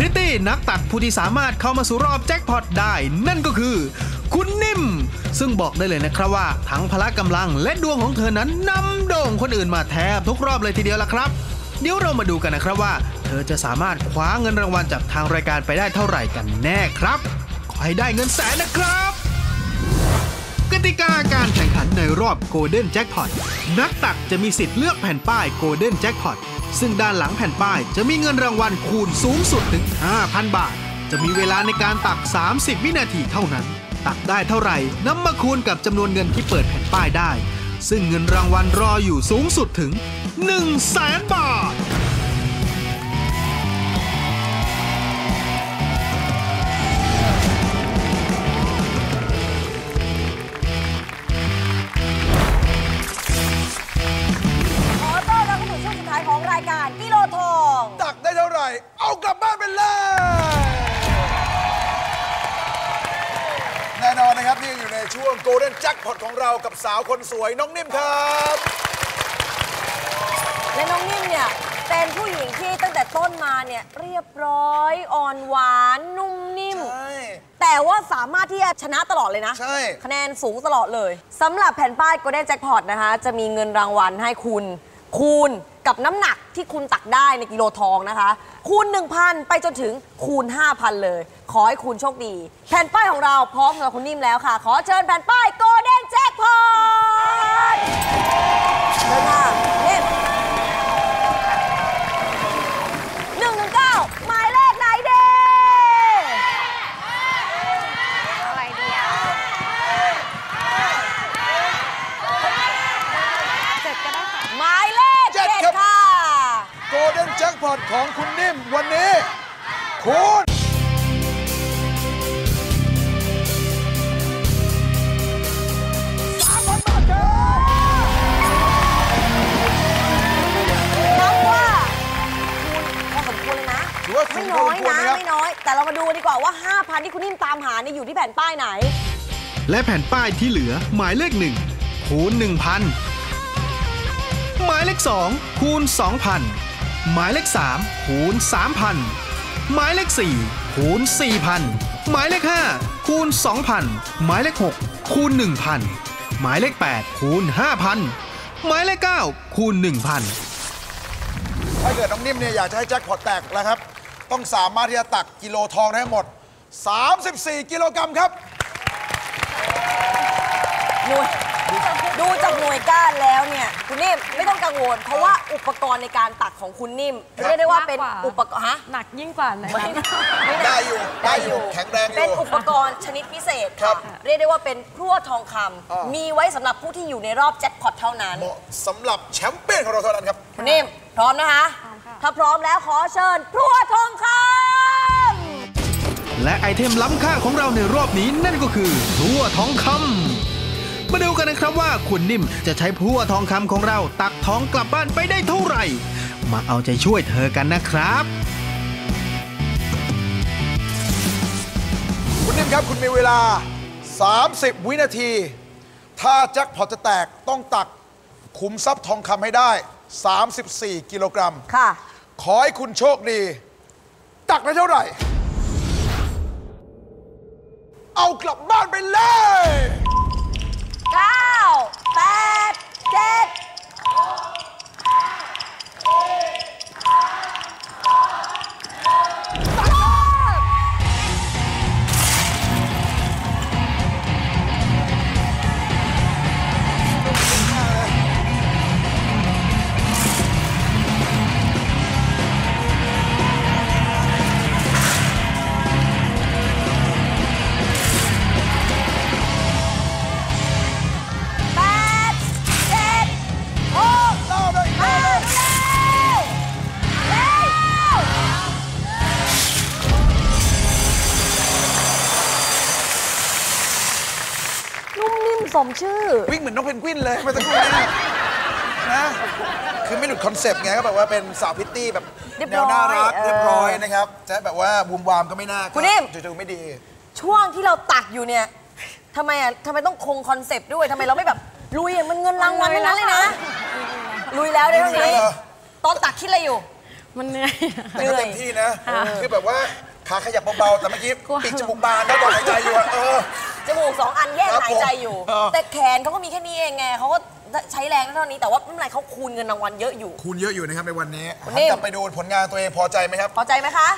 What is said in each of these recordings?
ริตตี้นักตักผู้ที่สามารถเข้ามาสู่รอบแจ็คพอตได้ นั่นก็คือ คุณนิ่ม ซึ่งบอกได้เลยนะครับว่า ทั้งพละกำลังและดวงของเธอนั้นนำโด่งคนอื่นมาแทบทุกรอบเลยทีเดียวละครับ เดี๋ยวเรามาดูกันนะครับว่า เธอจะสามารถคว้าเงินรางวัลจากทางรายการไปได้เท่าไหร่กันแน่ครับ ขอให้ได้เงินแสนนะครับกติกาการแข่งขันในรอบ Golden Jackpot นักตักจะมีสิทธิ์เลือกแผ่นป้าย Golden Jackpot ซึ่งด้านหลังแผ่นป้ายจะมีเงินรางวัลคูณสูงสุดถึง 5,000 บาท จะมีเวลาในการตัก 30 วินาทีเท่านั้น ตักได้เท่าไหร่นำมาคูณกับจำนวนเงินที่เปิดแผ่นป้ายได้ ซึ่งเงินรางวัลรออยู่สูงสุดถึง 1 0 0 0 0แสนบาท เอากลับบ้านไปเลย แน่นอนนะครับนี่อยู่ในช่วง Golden Jackpot ของเรากับสาวคนสวยน้องนิ่มครับ และน้องนิ่มเนี่ยเป็นผู้หญิงที่ตั้งแต่ต้นมาเนี่ยเรียบร้อยอ่อนหวานนุ่มนิ่ม ใช่ แต่ว่าสามารถที่จะชนะตลอดเลยนะ ใช่ คะแนนสูงตลอดเลยสำหรับแผ่นป้าย Golden Jackpot นะคะ จะมีเงินรางวัลให้คุณ คูณกับน้ำหนักที่คุณตักได้ในกิโลทองนะคะ คูณ 1,000 ไปจนถึงคูณ 5,000 เลย ขอให้คุณโชคดี แผ่นป้ายของเราพร้อมสำหรับคุณนิ่มแล้วค่ะ ขอเชิญแผ่นป้ายโกเด เชิญค่ะนิ่มหนึ่งหนึ่งเก้าหมายเลขไหนเด้ อะไรดีอะเจ็ดก็ได้ค่ะ หมายเลข เจ็ เจ็ ด ด ครับ ค่ะ Golden Jackpot ของคุณนิ่มวันนี้คุณนับว่าคุณพอสมควรเลยนะ ถือว่าสูไม่งพน้ออสยมควรนะ นะครับ ไม่น้อย แต่เรามาดูกันดีกว่าว่า 5,000 ที่คุณนิ่มตามหาเนี่ยอยู่ที่แผ่นป้ายไหน และแผ่นป้ายที่เหลือหมายเลข1คูณ1,000 หมายเลข2คูณ2,000 หมายเลข3คูณ3,000 หมายเลข4คูณ4,000 หมายเลข5คูณ2,000 หมายเลข6คูณ1,000 หมายเลข8คูณ5,000 หมายเลข9คูณ1,000 ถ้าเกิดน้องนิ่มเนี่ยอยากจะให้แจ็คพอตแตกแล้วครับ ต้องสามารถที่จะตักกิโลทองได้ทั้งหมด 34 กิโลกรัมครับหน่วย ดูจากหน่วยก้านแล้วเนี่ยคุณนิ่มไม่ต้องกังวล เพราะว่าอุปกรณ์ในการตักของคุณนิ่มเรียกได้ว่าเป็นมากกว่าอุปกรณ์ฮะหนักยิ่งกว่าไหนไม่คะไม่หนักได้อยู่ได้อยู่แข็งแรงอยู่เป็นอุปกรณ์ชนิดพิเศษครับ เรียกได้ว่าเป็นพลั่วทองคำอ่ามีมีไว้สำหรับผู้ที่อยู่ในรอบแจ็คพอตเท่านั้นเหมาะสำหรับแชมเปี้ยนของเราเท่านั้นครับคุณนิ่มพร้อมนะคะพร้อมค่ะถ้าพร้อมแล้วขอเชิญพลั่วทองคำและไอเทมล้ำค่าของเราในรอบนี้นั่นก็คือพลั่วทองคำ มาดูกันนะครับว่าคุณนิ่มจะใช้พลั่วทองคำของเราตักทองกลับบ้านไปได้เท่าไหร่ มาเอาใจช่วยเธอกันนะครับคุณนิ่มครับคุณมีเวลา 30 วินาที ถ้าแจ็คพอตจะแตกต้องตักขุมทรัพย์ทองคำให้ได้ 34 กิโลกรัม ค่ะ ขอให้คุณโชคดี ตักได้เท่าไหร่ เอากลับบ้านไปเลย สมชื่อ วิ่งเหมือนนกเพนกวินเลยเมื่อสักครู่นี้นะคือไม่หลุดคอนเซปต์ไงก็แบบว่าเป็นสาวพิตตี้แบบเรียบแนร้อวยน่ารักเออเรียบร้อยนะครับจะแบบว่าบูมวามก็ไม่น่าคุณนิ่ม จู่ๆไม่ดี ช่วงที่เราตักอยู่เนี่ยทำไมอะทำไมต้องคงคอนเซปต์ด้วยทำไมเราไม่แบบลุยอะมันเงินรางวัลทั้งนั้นเลยนะ ลุยแล้วได้เท่านี้ลุยแล้วเหรอ ตอนตักคิดอะไรอยู่ มันเหนื่อยอะ แต่ก็เต็มที่นะคือแบบว่าขาขยับเบาๆแต่เมื่อกี้กลัวปิดจมูกบานแล้วตอนหายใจอยู่อะเออ จมูกสองอันแยกครับหายใจอยู่ผมเออแต่แขนเขาก็มีแค่นี้เองไงเขาก็ใช้แรงเท่านี้แต่ว่าไม่เป็นไรเขาคูณเงินรางวัลเยอะอยู่ คูณเยอะอยู่นะครับในวันนี้คุณหันนิ่มกลับไปดูผลงานตัวเองพอใจไหมครับ พอใจไหมคะ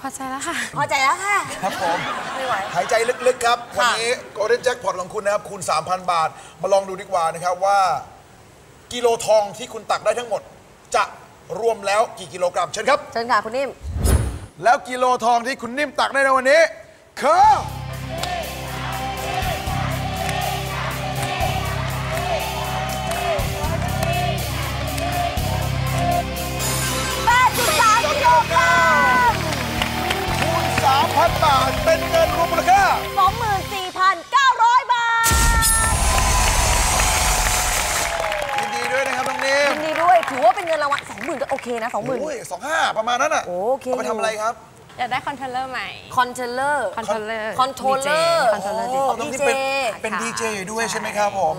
พอใจแล้วค่ะ พอใจแล้วค่ะ ครับผมไม่ไหวหายใจลึกๆครับค่ะวันนี้ Golden Jackpot ของคุณนะครับคูณ 3,000 บาท มาลองดูดีกว่านะครับว่า กิโลทองที่คุณตักได้ทั้งหมด จะรวมแล้วกี่กิโลกรัมเชิญครับเชิญค่ะคุณนิ่ม แล้วกิโลทองที่คุณนิ่มตักได้ในวันนี้คือ ทเป็นเงินรวมมูลค่า 24,900 บาท ยินดีด้วยนะครับน้องนิ่มยินดีด้วย ถือว่าเป็นเงินรางวัล20,000 ก็โอเคนะ 20,000 โอ้ยสองห้าประมาณนั้นอะโอเค เอาไปทำอะไรครับ อยากได้คอนเทนเลอร์ใหม่ คอนเทนเลอร์ คอนโทรลเลอร์ คอนโทรลเลอร์ คอนโทรลเลอร์ โอ้น้องดีนิ่มเจเป็นเป็นดีเจอยู่ด้วยใช่ไหมครับผม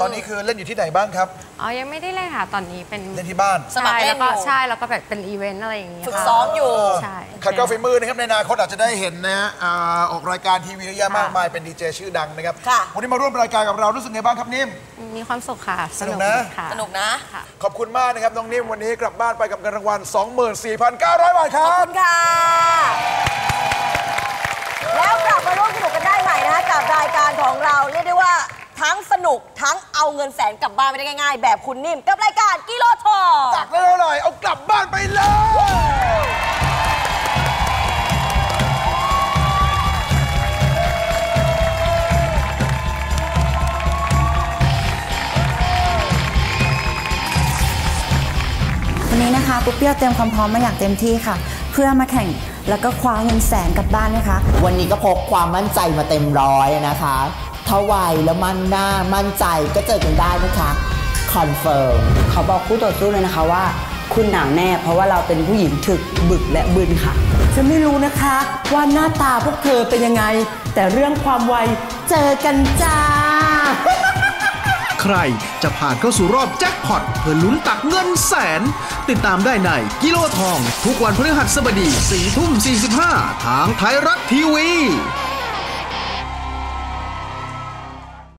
ตอนนี้คือเล่นอยู่ที่ไหนบ้างครับ อ๋อ ยังไม่ได้เล่นค่ะ ตอนนี้เป็นเล่นที่บ้านสมัครใช่เล่แล้นวอก็ยู่ใช่ แล้วก็แบบเป็นอีเวนต์อะไรอย่างเงี้ยฝึกค่ะ ซ้อมอยู่ ใช่ ขัดเกลาฝีมือนะครับในอนาคตอาจจะได้เห็นนะฮะอ่าออกรายการทีวีเยอะแยะมากมายเป็นดีเจชื่อดังนะครับค่ะ วันนี้มาร่วมรายการกับเรารู้สึกไงบ้างครับนิ่ม มีความสุขค่ะ สนุกนะ ค่ะ สนุกนะค่ะขอบคุณมากนะครับน้องนิ่มวันนี้กลับบ้านไปกับเงินรางวัล 24,900 บาทคขรัอบบ คุณค่ะ แล้วกลับมาร่วมสนุกกันได้ใหม่นะคะกับรายการของเรา เรียกได้ว่า ทั้งสนุกทั้งเอาเงินแสนกลับบ้านไปได้ง่ายๆ แบบคุณนิ่มกับรายการกิโลทองตักได้เท่าไหร่เอากลับบ้านไปเลย วันนี้นะคะปุ๊บเปรี้ยวเตรียมความพร้อมมาอย่างเต็มที่ค่ะ เพื่อมาแข่งแล้วก็คว้าเงินแสนกลับบ้านนะคะ วันนี้ก็พกความมั่นใจมาเต็มร้อยนะคะ ถ้าไวแล้วมั่นหน้ามั่นใจก็เจอกันได้นะคะคอนเฟิร์มขอบอกคู่ต่อสู้เลยนะคะว่า คุณหนาวแน่เพราะว่าเราเป็นผู้หญิงถึกบึกและบึนค่ะ ฉันไม่รู้นะคะว่าหน้าตาพวกเธอเป็นยังไง แต่เรื่องความไวเจอกันจ้า ใครจะผ่านเข้าสู่รอบแจ็คพอตเพื่อลุ้นตักเงินแสน ติดตามได้ในกิโลทอง ทุกวันพฤหัสบดี4ทุ่ม45 ทางไทยรัฐทีวี